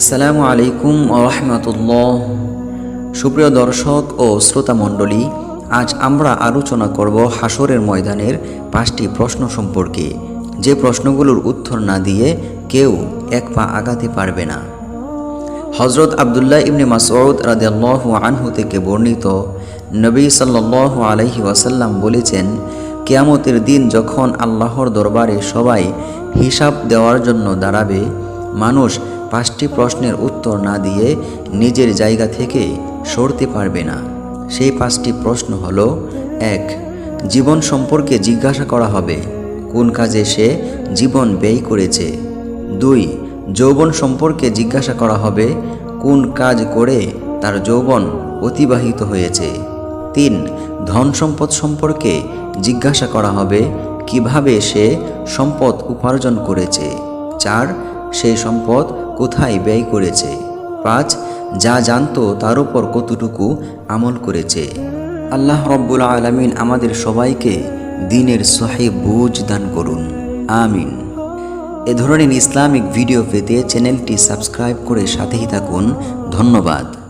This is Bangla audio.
আসসালামু আলাইকুম রহমতুল্লাহ। সুপ্রিয় দর্শক ও শ্রোতা মণ্ডলী, আজ আমরা আলোচনা করব হাসরের ময়দানের পাঁচটি প্রশ্ন সম্পর্কে। যে প্রশ্নগুলোর উত্তর না দিয়ে কেউ এক পা আগাতে পারবে না। হজরত আবদুল্লাহ ইবনে মাসউদ রাদিয়াল্লাহু আনহু থেকে বর্ণিত নবী সাল্লাল্লাহু আলাইহি ওয়াসাল্লাম বলেছেন, কেয়ামতের দিন যখন আল্লাহর দরবারে সবাই হিসাব দেওয়ার জন্য দাঁড়াবে, মানুষ পাঁচটি প্রশ্নের উত্তর না দিয়ে নিজের জায়গা থেকে সরতে পারবে না। সেই পাঁচটি প্রশ্ন হল, এক, জীবন সম্পর্কে জিজ্ঞাসা করা হবে, কোন কাজে সে জীবন ব্যয় করেছে? দুই, যৌবন সম্পর্কে জিজ্ঞাসা করা হবে, কোন কাজ করে তার যৌবন অতিবাহিত হয়েছে? তিন, ধন সম্পদ সম্পর্কে জিজ্ঞাসা করা হবে, কীভাবে সে সম্পদ উপার্জন করেছে? চার সেই সম্পদ কোথায় ব্যয় করেছে? পাঁচ, যা জানতো তার উপর কতটুকু আমল করেছে। আল্লাহ রব্বুল আলমিন আমাদের সবাইকে দিনের সহি বুঝ দান করুন। আমিন। এ ধরনের ইসলামিক ভিডিও পেতে চ্যানেলটি সাবস্ক্রাইব করে সাথেই থাকুন। ধন্যবাদ।